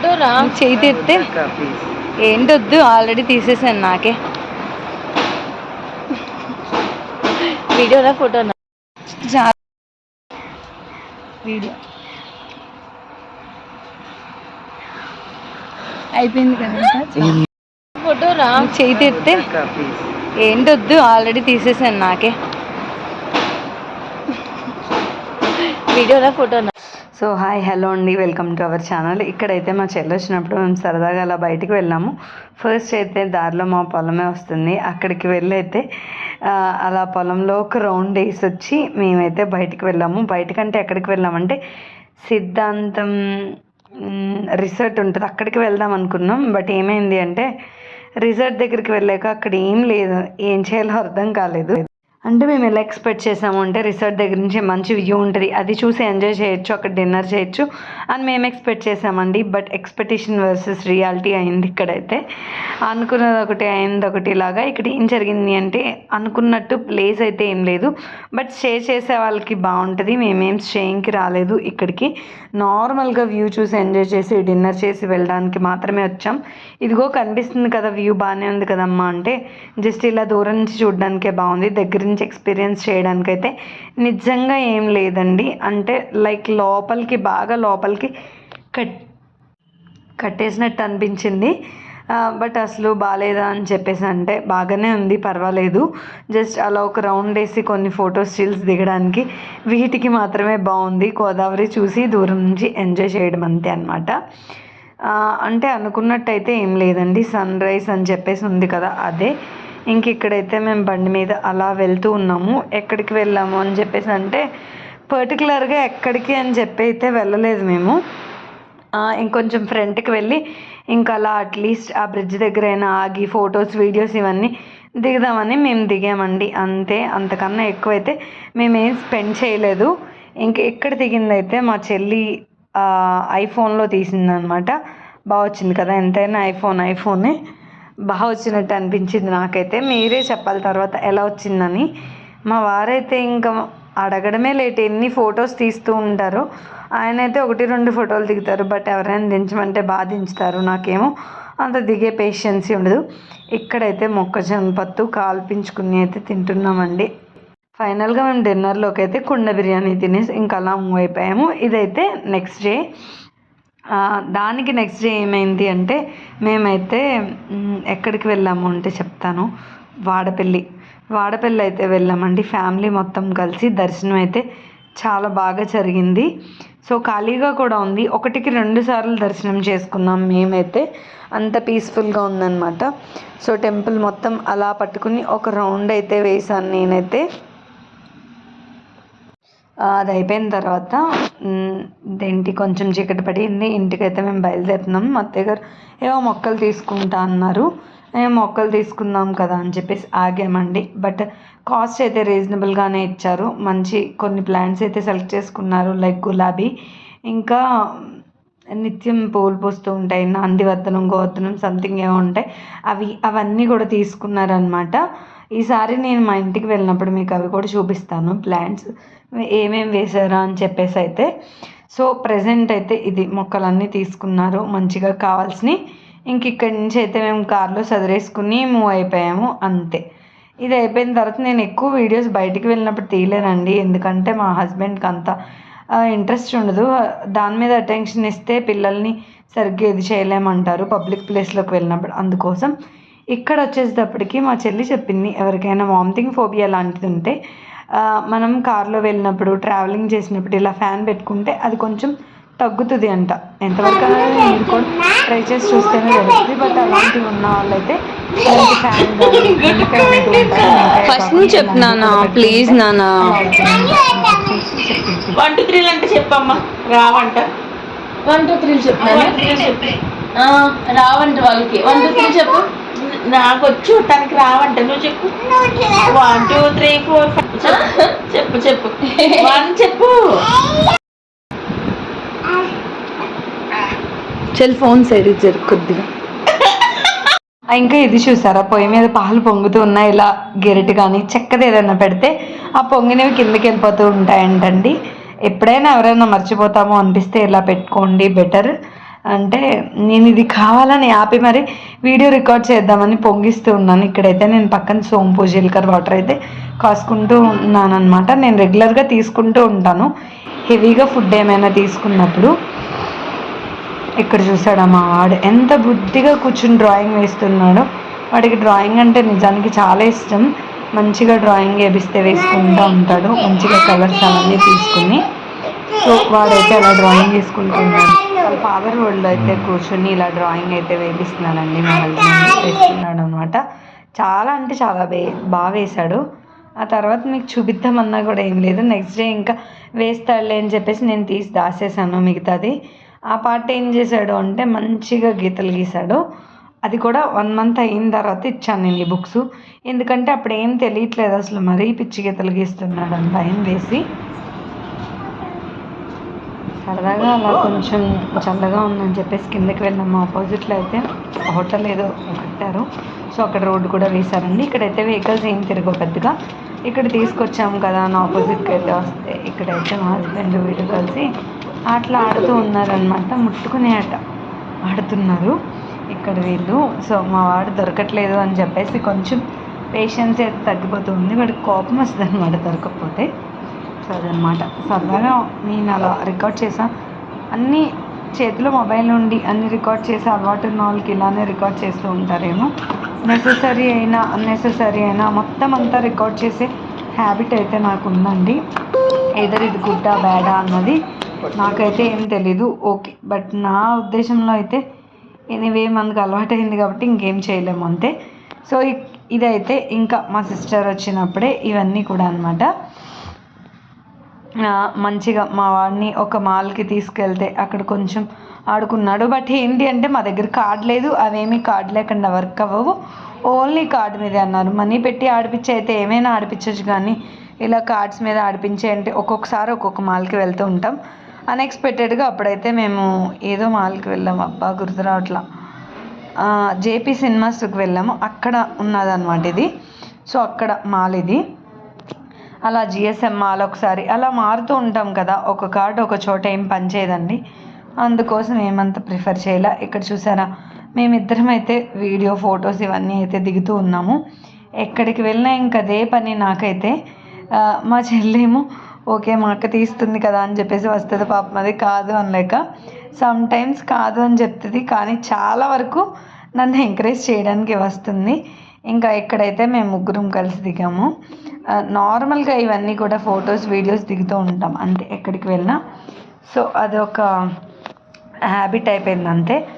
Photo రా. చేయి తెస్తే ఏంటొద్దు ఆల్రెడీ తీసేసాను నాకే. వీడియోనా ఫోటోనా వీడియో. అయిపోయింది కదా ఫోటో రా. చేయి తెస్తే ఏంటొద్దు ఆల్రెడీ తీసేసాను నాకే. వీడియోనా ఫోటోనా సో హాయ్ హలో అండి. Welcome to our channel. ఇక్కడైతే మా చెల్లి వచ్చినప్పుడు మేము సరదాగా అలా బయటికి వెళ్ళాము. ఫస్ట్ అయితే దారిలో మా పొలమే వస్తుంది. అక్కడికి వెళ్ళైతే అలా పొలంలో ఒక రౌండ్ వేసి వచ్చి మేమైతే బయటికి వెళ్ళాము. బయటకంటే ఎక్కడికి వెళ్ళామంటే సిద్ధాంతం రిసార్ట్ ఉంటుంది. అక్కడికి వెళ్దాం అనుకున్నాం. బట్ ఏమైంది అంటే రిసార్ట్ దగ్గరికి వెళ్ళాక అక్కడ ఏం లేదు. ఏం చేయాలో అర్థం కాలేదు. అంటే మేము ఎలా ఎక్స్పెక్ట్ చేసాము అంటే రిసార్ట్ దగ్గర నుంచి మంచి వ్యూ ఉంటుంది. అది చూసి ఎంజాయ్ చేయొచ్చు అక్కడ డిన్నర్ చేయొచ్చు అని మేము ఎక్స్పెక్ట్ చేసామండి. బట్ ఎక్స్పెక్టేషన్ వర్సెస్ రియాలిటీ అయింది ఇక్కడైతే. అనుకున్నది ఒకటి అయింది ఒకటి లాగా. ఇక్కడ ఏం జరిగింది అంటే అనుకున్నట్టు ప్లేస్ అయితే ఏం లేదు. బట్ స్టే చేసే వాళ్ళకి బాగుంటుంది. మేమేం స్టేయింగ్కి రాలేదు ఇక్కడికి. నార్మల్గా వ్యూ చూసి ఎంజాయ్ చేసి డిన్నర్ చేసి వెళ్ళడానికి మాత్రమే వచ్చాం. ఇదిగో కనిపిస్తుంది కదా వ్యూ బాగానే ఉంది కదమ్మా అంటే. జస్ట్ ఇలా దూరం నుంచి చూడడానికే బాగుంది. దగ్గర నుంచి ఎక్స్పీరియన్స్ చేయడానికైతే నిజంగా ఏం లేదండి. అంటే లైక్ లోపలికి బాగా లోపలికి కట్ కట్టేసినట్టు అనిపించింది. బట్ అసలు బాగాలేదా అని చెప్పేసి అంటే బాగానే ఉంది పర్వాలేదు. జస్ట్ అలా ఒక రౌండ్ వేసి కొన్ని ఫోటో స్టిల్స్ దిగడానికి వీటికి మాత్రమే బాగుంది. గోదావరి చూసి దూరం నుంచి ఎంజాయ్ చేయడం అంతే అనమాట అంటే అనుకున్నట్టయితే ఏం లేదండి. సన్ రైజ్ అని చెప్పేసి ఉంది కదా అదే. ఇంక ఇక్కడైతే మేము బండి మీద అలా వెళ్తూ ఉన్నాము. ఎక్కడికి వెళ్ళాము అని చెప్పేసి అంటే పర్టికులర్గా ఎక్కడికి అని చెప్పి అయితే వెళ్ళలేదు మేము. ఇంకొంచెం ఫ్రంట్కి వెళ్ళి ఇంకా అలా అట్లీస్ట్ ఆ బ్రిడ్జ్ దగ్గర అయినా ఆగి ఫొటోస్ వీడియోస్ ఇవన్నీ దిగుదామని మేము దిగామండి. అంతే అంతకన్నా ఎక్కువైతే మేమేం స్పెండ్ చేయలేదు. ఇంక ఎక్కడ దిగిందైతే మా చెల్లి ఐఫోన్లో తీసిందనమాట బాగా వచ్చింది కదా ఎంతైనా ఐఫోన్ ఐఫోనే బాగా వచ్చినట్టు అనిపించింది నాకైతే. మీరే చెప్పాలి తర్వాత ఎలా వచ్చిందని. మా వారైతే ఇంకా అడగడమే లేట్ ఎన్ని ఫొటోస్ తీస్తూ ఉంటారు. ఆయన అయితే ఒకటి రెండు ఫోటోలు దిగుతారు బట్ ఎవరైనా దించమంటే బాగా దించుతారు. నాకేమో అంత దిగే పేషెన్సీ ఉండదు. ఇక్కడైతే మొక్కజొన్న పత్తు కాల్పించుకుని అయితే తింటున్నామండి. ఫైనల్గా మేము డిన్నర్లోకి అయితే కుండ బిర్యానీ తినేసి ఇంకా అలా మూవ్ అయిపోయాము. ఇదైతే నెక్స్ట్ డే దానికి నెక్స్ట్ డే ఏమైంది అంటే మేమైతే ఎక్కడికి వెళ్ళాము అంటే చెప్తాను. వాడపల్లి. వాడపల్లి అయితే వెళ్ళామండి. ఫ్యామిలీ మొత్తం కలిసి దర్శనం అయితే చాలా బాగా జరిగింది. సో ఖాళీగా కూడా ఉంది. ఒకటికి రెండు సార్లు దర్శనం చేసుకున్నాం మేమైతే. అంత పీస్ఫుల్గా ఉందన్నమాట. సో టెంపుల్ మొత్తం అలా పట్టుకుని ఒక రౌండ్ అయితే వేసాను నేనైతే. అది అయిపోయిన తర్వాత మ్, కొంచెం చీకటి పడింది ఇంటికైతే మేము బయలుదేరుతున్నాం. మా అత్తయ్య గారు ఏవో మొక్కలు తీసుకుంటా అన్నారు. మేము మొక్కలు తీసుకుందాం కదా అని చెప్పేసి ఆగామండి. బట్ కాస్ట్ అయితే రీజనబుల్గానే ఇచ్చారు. మంచి కొన్ని ప్లాంట్స్ అయితే సెలెక్ట్ చేసుకున్నారు. లైక్ గులాబీ ఇంకా నిత్యం పూలు పూస్తూ ఉంటాయి. నాందివర్ధనం గోవర్ధనం సంథింగ్ ఏమో ఉంటాయి. అవి అవన్నీ కూడా తీసుకున్నారనమాట ఈసారి నేను మా ఇంటికి వెళ్ళినప్పుడు మీకు అవి కూడా చూపిస్తాను ప్లాంట్స్ ఏమేమి వేసారా అని చెప్పేసి అయితే. సో ప్రజెంట్ అయితే ఇది మొక్కలన్నీ తీసుకున్నారు మంచిగా కావాల్సినవి. ఇంక ఇక్కడి నుంచి అయితే మేము కార్లో సదిరేసుకుని మూవ్ అయిపోయాము అంతే. ఇది అయిపోయిన తర్వాత నేను ఎక్కువ వీడియోస్ బయటికి వెళ్ళినప్పుడు తీయలేనండి ఎందుకంటే మా హస్బెండ్కి అంత ఇంట్రెస్ట్ ఉండదు. దాని మీద అటెన్షన్ ఇస్తే పిల్లల్ని సరిగ్గా ఇది చేయలేమంటారు పబ్లిక్ ప్లేస్లోకి వెళ్ళినప్పుడు. అందుకోసం ఇక్కడ వచ్చేటప్పటికి మా చెల్లి చెప్పింది ఎవరికైనా వామిటింగ్ ఫోబియా లాంటిది ఉంటే మనం కార్లో వెళ్ళినప్పుడు ట్రావెలింగ్ చేసినప్పుడు ఇలా ఫ్యాన్ పెట్టుకుంటే అది కొంచెం తగ్గుతుంది అంట. ఎంతవరకు మీరు కూడా ట్రై చేసి చూస్తేనే తెలుస్తుంది బట్ అలాంటివి ఉన్న వాళ్ళైతే ఫస్ట్ నుంచి ఒకటి ప్లీజ్. చెప్పింది. వన్ టూ త్రీలు అంటే చెప్పమ్మా రావంట. వన్ టూ త్రీ చెప్పు వన్ టూ త్రీ చెప్పు. రావంట వాళ్ళకి. వన్ టూ త్రీ చెప్పు. నాకు వచ్చి చూడటానికి రావంట నువ్వు చెప్పు. One two three four five చెప్పు చెప్పు వన్ చెప్పు. సెల్ ఫోన్ సైడ్ జరు కొద్దిగా. ఇంకా ఇది చూసారా? పొయ్యి మీద పాలు పొంగుతూ ఉన్నాయి ఇలా గెరిటి కానీ చెక్కది ఏదైనా పెడితే ఆ పొంగినవి కిందకి వెళ్ళిపోతూ ఉంటాయంటండి. ఎప్పుడైనా ఎవరైనా మర్చిపోతామో అనిపిస్తే ఇలా పెట్టుకోండి బెటర్. అంటే నేను ఇది కావాలని ఆపి మరి వీడియో రికార్డ్ చేద్దామని పొంగిస్తూ ఉన్నాను. ఇక్కడైతే నేను పక్కన సోంపు జీలకర్ర వాటర్ అయితే కాసుకుంటూ ఉన్నాను అనమాట నేను రెగ్యులర్గా తీసుకుంటూ ఉంటాను. హెవీగా ఫుడ్ ఏమైనా తీసుకున్నప్పుడు ఇక్కడ చూసాడా మా వాడు ఎంత బుద్ధిగా కూర్చుని డ్రాయింగ్ వేస్తున్నాడో. వాడికి డ్రాయింగ్ అంటే నిజానికి చాలా ఇష్టం. మంచిగా డ్రాయింగ్ వేపిస్తే వేసుకుంటూ ఉంటాడు. మంచిగా కలర్స్ అవన్నీ తీసుకుని సో వాడైతే అలా డ్రాయింగ్ వేసుకుంటున్నాడు. వాళ్ళ ఫాదర్ వరల్డ్లో అయితే కూర్చొని ఇలా డ్రాయింగ్ అయితే వేపిస్తున్నానండి మా హస్బెండ్ వేస్తున్నాడు అనమాట చాలా అంటే చాలా వే బాగా వేశాడు. ఆ తర్వాత మీకు చూపిద్దామన్నా కూడా ఏం లేదు. నెక్స్ట్ డే ఇంకా వేస్తాడులే అని చెప్పేసి నేను తీసి దాసేసాను మిగతాది. ఆ పార్ట్ ఏం చేశాడు అంటే మంచిగా గీతలు గీశాడు. అది కూడా వన్ మంత్ అయిన తర్వాత ఇచ్చాను నేను ఈ బుక్స్. ఎందుకంటే అప్పుడు ఏం తెలియట్లేదు అసలు. మరీ పిచ్చి గీతలు గీస్తున్నాడు అని భయం వేసి. సరదాగా అలా కొంచెం చల్లగా ఉందని చెప్పేసి కిందకి వెళ్ళాము ఆపోజిట్లో అయితే హోటల్ ఏదో కట్టారు. సో అక్కడ రోడ్డు కూడా వేశారండి. ఇక్కడైతే వెహికల్స్ ఏం తిరగవు పెద్దగా. ఇక్కడ తీసుకొచ్చాము కదా అని ఆపోజిట్కి అయితే వస్తే. ఇక్కడైతే మా హస్బెండ్ వీడు కలిసి అట్లా ఆడుతూ ఉన్నారనమాట ముట్టుకునే ఆట ఆడుతున్నారు ఇక్కడ వీళ్ళు. సో మా వాడు దొరకట్లేదు అని చెప్పేసి కొంచెం పేషెన్స్ అయితే తగ్గిపోతుంది వాడికి కోపం వస్తుంది అనమాట దొరకకపోతే. సో సరదాగా నేను అలా రికార్డ్ చేసా అన్నీ చేతిలో మొబైల్ ఉండి అన్ని రికార్డ్ చేసి అలవాటు ఉన్న వాళ్ళకి ఇలానే రికార్డ్ చేస్తూ ఉంటారేమో. నెససరీ అయినా అన్నెసెసరీ అయినా మొత్తం అంతా రికార్డ్ చేసే హ్యాబిట్ అయితే నాకు ఉందండి. ఏదర్ ఇది గుడ్డా బ్యాడా అన్నది నాకైతే ఏం తెలీదు. ఓకే బట్ నా ఉద్దేశంలో అయితే ఎనీవే మనకు అలవాటైంది కాబట్టి ఇంకేం చేయలేము అంతే. సో ఇదైతే ఇంకా మా సిస్టర్ వచ్చినప్పుడే ఇవన్నీ కూడా అనమాట మంచిగా మా వాడిని ఒక మాల్కి తీసుకెళ్తే అక్కడ కొంచెం ఆడుకున్నాడు. బట్ ఏంటి అంటే మా దగ్గర కార్డ్ లేదు అవేమీ కార్డ్ లేకుండా వర్క్ అవ్వవు. ఓన్లీ కార్డ్ మీదే అన్నారు. మనీ పెట్టి ఆడిపించి అయితే ఏమైనా ఆడిపించచ్చు కానీ ఇలా కార్డ్స్ మీద ఆడిపించే అంటే ఒక్కొక్కసారి ఒక్కొక్క మాల్కి వెళ్తూ ఉంటాం. అన్ఎక్స్పెక్టెడ్గా అప్పుడైతే మేము ఏదో మాల్కి వెళ్ళాము అబ్బా గుర్తు రావట్లా. జేపీ సినిమాస్కి వెళ్ళాము. అక్కడ ఉన్నదన్నమాట ఇది. సో అక్కడ మాల్ ఇది. అలా జిఎస్ఎంఆర్ ఒకసారి అలా మారుతూ ఉంటాం కదా ఒక కార్డు ఒక చోట ఏం పనిచేయదండి. అందుకోసం ఏమంత ప్రిఫర్ చేయాలా? ఇక్కడ చూసారా? మేమిద్దరం అయితే వీడియో ఫొటోస్ ఇవన్నీ అయితే దిగుతూ ఉన్నాము. ఎక్కడికి వెళ్ళినా ఇంకా అదే పని నాకైతే. మా చెల్లేమో ఓకే మా అక్క తీస్తుంది కదా అని చెప్పేసి వస్తుంది. పాపం అది కాదు అనలేక. సమ్ టైమ్స్ కాదు అని చెప్తుంది కానీ చాలా వరకు నన్ను ఎంకరేజ్ చేయడానికి వస్తుంది. ఇంకా ఇక్కడైతే మేము ముగ్గురం కలిసి దిగాము. నార్మల్గా ఇవన్నీ కూడా ఫొటోస్ వీడియోస్ దిగుతూ ఉంటాం. అంతే ఎక్కడికి వెళ్ళినా. సో అదొక హ్యాబిట్ అయిపోయింది అంతే.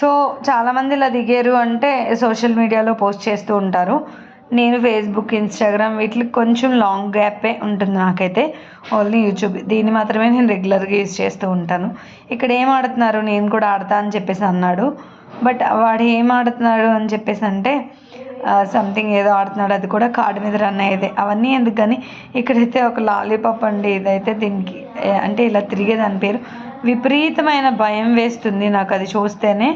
సో చాలామంది ఇలా దిగారు అంటే సోషల్ మీడియాలో పోస్ట్ చేస్తూ ఉంటారు. నేను ఫేస్బుక్ ఇన్స్టాగ్రామ్ వీటికి కొంచెం లాంగ్ గ్యాపే ఉంటుంది నాకైతే. Only YouTube. దీన్ని మాత్రమే నేను రెగ్యులర్గా యూజ్ చేస్తూ ఉంటాను. ఇక్కడ ఏం ఆడుతున్నారు? నేను కూడా ఆడతా అని చెప్పేసి అన్నాడు. బట్ వాడు ఏం ఆడుతున్నాడు అని చెప్పేసి అంటే సంథింగ్ ఏదో ఆడుతున్నాడు అది కూడా కార్డు మీద రన్ అయ్యేదే. అవన్నీ ఎందుకు కానీ ఇక్కడైతే ఒక లాలీపాప్ అండి ఇదైతే దీనికి అంటే ఇలా తిరిగే దాని పేరు. విపరీతమైన భయం వేస్తుంది నాకు అది చూస్తేనే.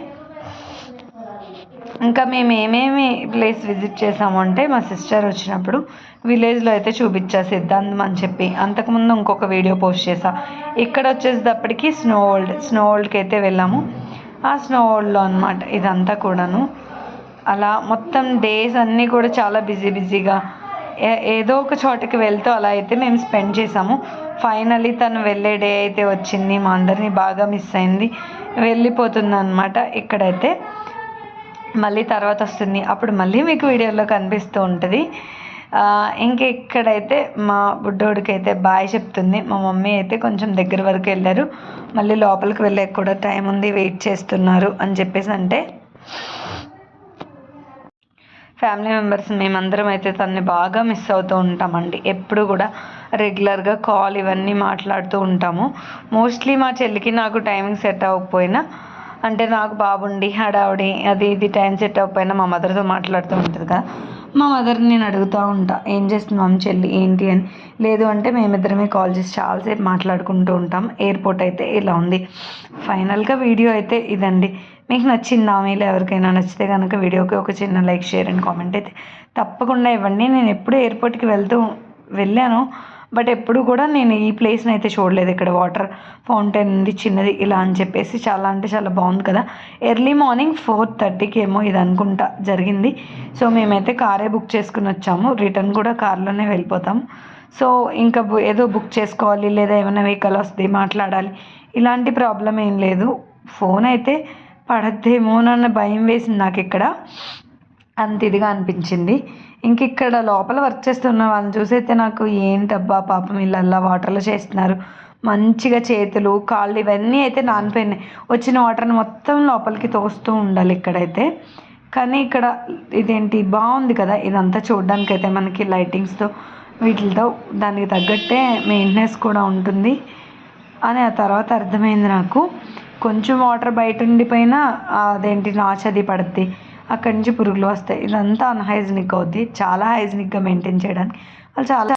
ఇంకా మేము ఏమేమి ప్లేస్ విజిట్ చేసాము అంటే మా సిస్టర్ వచ్చినప్పుడు విలేజ్లో అయితే చూపించా సిద్ధాంతం అని చెప్పి. అంతకుముందు ఇంకొక వీడియో పోస్ట్ చేసా. ఇక్కడ వచ్చేసేటప్పటికి స్నో వరల్డ్ స్నో వరల్డ్కి అయితే వెళ్ళాము. ఆ స్నో వరల్డ్లో అనమాట ఇదంతా కూడాను. అలా మొత్తం డేస్ అన్నీ కూడా చాలా బిజీ బిజీగా ఏ- ఏదో ఒక చోటకి వెళ్తూ అలా అయితే మేము స్పెండ్ చేసాము. ఫైనలీ తను వెళ్ళే డే అయితే వచ్చింది. మా అందరినీ బాగా మిస్ అయింది. వెళ్ళిపోతుంది అనమాట ఇక్కడైతే. మళ్ళీ తర్వాత వస్తుంది. అప్పుడు మళ్ళీ మీకు వీడియోలో కనిపిస్తూ ఉంటుంది. ఇంకా ఇక్కడైతే మా బుడ్డోడికి అయితే బాయ్ చెప్తుంది. మా మమ్మీ అయితే కొంచెం దగ్గర వరకు వెళ్ళారు. మళ్ళీ లోపలికి వెళ్ళే కూడా టైం ఉంది. వెయిట్ చేస్తున్నారు అని చెప్పేసి అంటే ఫ్యామిలీ మెంబర్స్ మేమందరం అయితే తనని బాగా మిస్ అవుతూ ఉంటామండి. ఎప్పుడు కూడా రెగ్యులర్గా కాల్ ఇవన్నీ మాట్లాడుతూ ఉంటాము. మోస్ట్లీ మా చెల్లికి నాకు టైమింగ్ సెట్ అవ్వకపోయినా అంటే నాకు బాబుండి హడావుడి అది ఇది టైం సెట్ అవ్వకపోయినా మా మదర్తో మాట్లాడుతూ ఉంటుంది కదా. మా మదర్ని నేను అడుగుతూ ఉంటా ఏం చేస్తున్నాం చెల్లి? ఏంటి అని? లేదు అంటే మేమిద్దరమే కాల్ చేసి చాలాసేపు మాట్లాడుకుంటూ ఉంటాం. ఎయిర్పోర్ట్ అయితే ఇలా ఉంది. ఫైనల్గా వీడియో అయితే ఇదండి. మీకు నచ్చిందా మీలో ఎవరికైనా నచ్చితే కనుక వీడియోకి ఒక చిన్న లైక్ షేర్ అండ్ కామెంట్ అయితే తప్పకుండా ఇవ్వండి. నేను ఎప్పుడు ఎయిర్పోర్ట్కి వెళ్తూ వెళ్ళాను. బట్ ఎప్పుడు కూడా నేను ఈ ప్లేస్ని అయితే చూడలేదు. ఇక్కడ వాటర్ ఫౌంటైన్ ఉంది చిన్నది ఇలా అని చెప్పేసి చాలా అంటే చాలా బాగుంది కదా. ఎర్లీ మార్నింగ్ ఫోర్ థర్టీకి ఏమో ఇది అనుకుంటా జరిగింది. సో మేమైతే కారే బుక్ చేసుకుని వచ్చాము. రిటర్న్ కూడా కార్లోనే వెళ్ళిపోతాం. సో ఇంకా ఏదో బుక్ చేసుకోవాలి లేదా ఏమైనా వెహికల్ వస్తుంది మాట్లాడాలి. ఇలాంటి ప్రాబ్లం ఏం లేదు. ఫోన్ అయితే పడద్దేమోనన్న భయం వేసింది నాకు ఇక్కడ. అంత ఇదిగా అనిపించింది. ఇంక ఇక్కడ లోపల వర్క్ చేస్తున్న వాళ్ళని చూసైతే నాకు ఏంటబ్బా పాపం వీళ్ళల్లా వాటర్లో చేస్తున్నారు. మంచిగా చేతులు కాళ్ళు ఇవన్నీ అయితే నానిపోయినాయి. వచ్చిన వాటర్ని మొత్తం లోపలికి తోస్తూ ఉండాలి ఇక్కడైతే. కానీ ఇక్కడ ఇదేంటి? బాగుంది కదా ఇదంతా చూడడానికి అయితే మనకి లైటింగ్స్తో వీటితో దానికి తగ్గట్టే మెయింటెనెన్స్ కూడా ఉంటుంది. అని ఆ తర్వాత అర్థమైంది నాకు. కొంచెం వాటర్ బయట ఉండిపోయినా అదేంటి నాచది పడుద్ది. అక్కడి నుంచి పురుగులు వస్తాయి. ఇదంతా అన్హైజినిక్ అవుద్ది. చాలా హైజినిక్గా మెయింటైన్ చేయడానికి. వాళ్ళు చాలా